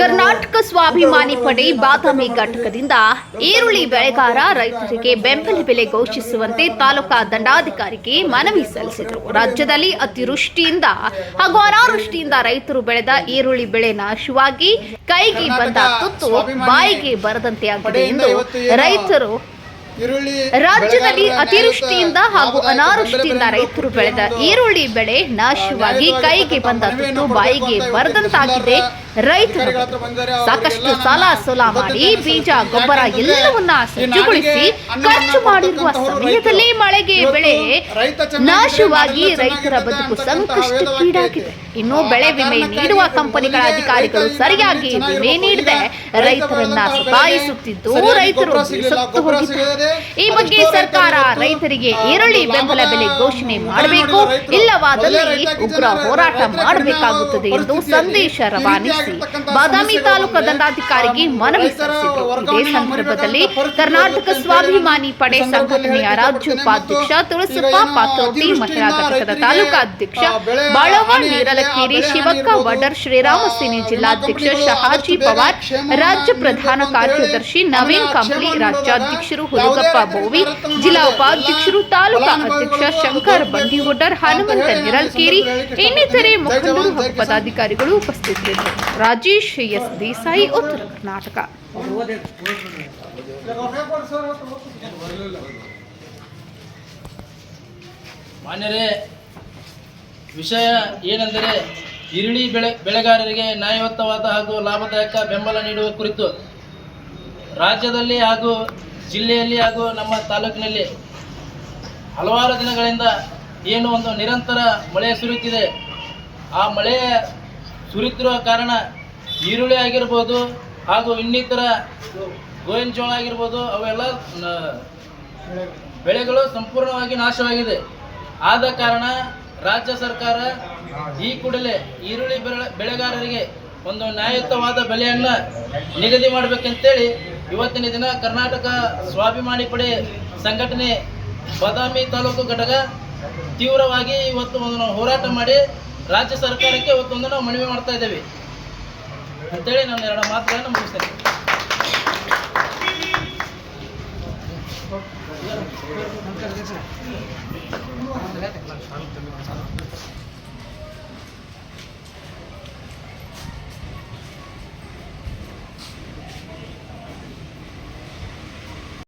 ಕರ್ನಾಟಕ ಸ್ವಾಭಿಮಾನಿ ಪಡೆ ಬಾದಾಮಿ ಘಟಕದಿಂದ ಈರುಳ್ಳಿ ಬೆಳೆಗಾರ ರೈತರಿಗೆ ಬೆಂಬಲ ಬೆಲೆ ಘೋಷಿಸುವಂತೆ ತಾಲೂಕಾ ದಂಡಾಧಿಕಾರಿಗೆ ಮನವಿ ಸಲ್ಲಿಸಿದರು. ರಾಜ್ಯದಲ್ಲಿ ಅತಿವೃಷ್ಟಿಯಿಂದ ಹಾಗೂ ಅನಾವೃಷ್ಟಿಯಿಂದ ರೈತರು ಬೆಳೆದ ಈರುಳ್ಳಿ ಬೆಳೆ ನಾಶವಾಗಿ ಕೈಗೆ ಬಂದ ತುತ್ತು ಬಾಯಿಗೆ ಬರದಂತೆ ಆಗಿದೆ ಎಂದು ರೈತರು ರಾಜ್ಯದಲ್ಲಿ ಅತಿವೃಷ್ಟಿಯಿಂದ ಹಾಗೂ ಅನಾವೃಷ್ಟಿಯಿಂದ ರೈತರು ಬೆಳೆದ ಈರುಳ್ಳಿ ಬೆಳೆ ನಾಶವಾಗಿ ಕೈಗೆ ಬಂದ ತುತ್ತು ಬಾಯಿಗೆ ಬರದಂತಾಗಿದೆ. ರೈತರು ಸಾಕಷ್ಟು ಸಾಲ ಸೋಲ ಮಾಡಿ ಬೀಜ ಗೊಬ್ಬರ ಎಲ್ಲವನ್ನ ಸಜ್ಜುಗೊಳಿಸಿ ಖರ್ಚು ಮಾಡಿರುವ ಸಮಯದಲ್ಲಿ ಮಳೆಗೆ ಬೆಳೆ ನಾಶವಾಗಿ ರೈತರ ಬದುಕು ಸಂಕಷ್ಟಕ್ಕೀಡಾಗಿದೆ ಇನ್ನು ಬೆಳೆ ವಿಮೆ ನೀಡುವ ಕಂಪನಿಗಳ ಅಧಿಕಾರಿಗಳು ಸರಿಯಾಗಿ ವಿಮೆ ನೀಡದೆ ರೈತರನ್ನ ಸತಾಯಿಸುತ್ತಿದ್ದು ರೈತರು ಸತ್ತು ಹೋಗಿದ್ದಾರೆ. ಈ ಬಗ್ಗೆ ಸರ್ಕಾರ ರೈತರಿಗೆ ಈರುಳ್ಳಿ ಬೆಂಬಲ ಬೆಲೆ ಘೋಷಣೆ ಮಾಡಬೇಕು. ಇಲ್ಲವಾದಲ್ಲಿ ಉಗ್ರ ಹೋರಾಟ ಮಾಡಬೇಕಾಗುತ್ತದೆ ಎಂದು ಸಂದೇಶ ಬಾದಾಮಿ ತಾಲೂಕು ದಂಡಾಧಿಕಾರಿಗೆ ಮನವಿ ಸಲ್ಲಿಸಿದರು. ಇದೇ ಸಂದರ್ಭದಲ್ಲಿ ಕರ್ನಾಟಕ ಸ್ವಾಭಿಮಾನಿ ಪಡೆ ಸಂಘಟನೆಯ ರಾಜ್ಯೋಪಾಧ್ಯಕ್ಷ ತುಳಸಪ್ಪ ಪಾತ್ರೋಟಿ ಮಹಿಳಾ ಘಟಕದ ತಾಲೂಕಾ ಅಧ್ಯಕ್ಷ ಬಾಳವ ನೀರಲಕೇರಿ ಶಿವಕ್ಕ ವಡರ್ ಶ್ರೀರಾಮ ಸೇನೆ ಜಿಲ್ಲಾಧ್ಯಕ್ಷ ಶಹಾಜಿ ಪವಾರ್ ರಾಜ್ಯ ಪ್ರಧಾನ ಕಾರ್ಯದರ್ಶಿ ನವೀನ್ ಕಂಪ್ಲಿ ರಾಜ್ಯಾಧ್ಯಕ್ಷರು ಹುಲಗಪ್ಪ ಬೋವಿ ಜಿಲ್ಲಾ ಉಪಾಧ್ಯಕ್ಷರು ತಾಲೂಕಾ ಅಧ್ಯಕ್ಷ ಶಂಕರ್ ಬಂಡಿಗೋಟರ್ ಹನುಮಂತ ನಿರಲ್ಕೇರಿ ಇನ್ನಿತರೆ ಮುಖಂಡರು ಹಾಗೂ ಪದಾಧಿಕಾರಿಗಳು ಉಪಸ್ಥಿತರಿದ್ದರು. ರಾಜೇಶ್ ಎಸ್ ದೇಸಾಯಿ, ಉತ್ತರ ಕರ್ನಾಟಕ. ಮಾನ್ಯರೇ, ವಿಷಯ ಏನೆಂದರೆ ಈರುಳ್ಳಿ ಬೆಳೆ, ಬೆಳೆಗಾರರಿಗೆ ನ್ಯಾಯಯುತವಾದ ಹಾಗೂ ಲಾಭದಾಯಕ ಬೆಂಬಲ ನೀಡುವ ಕುರಿತು. ರಾಜ್ಯದಲ್ಲಿ ಹಾಗೂ ಜಿಲ್ಲೆಯಲ್ಲಿ ಹಾಗೂ ನಮ್ಮ ತಾಲೂಕಿನಲ್ಲಿ ಹಲವಾರು ದಿನಗಳಿಂದ ಏನು ಒಂದು ನಿರಂತರ ಮಳೆ ಸುರಿಯುತ್ತಿದೆ. ಆ ಮಳೆ ಸುರಿಯುತ್ತಿರುವ ಕಾರಣ ಈರುಳ್ಳಿ ಆಗಿರ್ಬೋದು ಹಾಗೂ ಇನ್ನಿತರ ಗೋವಿನ ಜೋಳ ಆಗಿರ್ಬೋದು, ಅವೆಲ್ಲ ಬೆಳೆಗಳು ಸಂಪೂರ್ಣವಾಗಿ ನಾಶವಾಗಿದೆ. ಆದ ಕಾರಣ ರಾಜ್ಯ ಸರ್ಕಾರ ಈ ಕೂಡಲೇ ಈರುಳ್ಳಿ ಬೆಳೆ, ಬೆಳೆಗಾರರಿಗೆ ಒಂದು ನ್ಯಾಯಯುತವಾದ ಬೆಲೆಯನ್ನು ನಿಗದಿ ಮಾಡಬೇಕಂತೇಳಿ ಇವತ್ತಿನ ದಿನ ಕರ್ನಾಟಕ ಸ್ವಾಭಿಮಾನಿ ಪಡೆ ಸಂಘಟನೆ ಬದಾಮಿ ತಾಲೂಕು ಘಟಕ ತೀವ್ರವಾಗಿ ಇವತ್ತು ಒಂದು ಹೋರಾಟ ಮಾಡಿ ರಾಜ್ಯ ಸರ್ಕಾರಕ್ಕೆ ಇವತ್ತೊಂದು ನಾವು ಮನವಿ ಮಾಡ್ತಾ ಇದ್ದೇವೆ ಅಂತೇಳಿ ನಾನು ಎರಡು ಮಾತುಗಳನ್ನು ಮುಗಿಸ್ತೇನೆ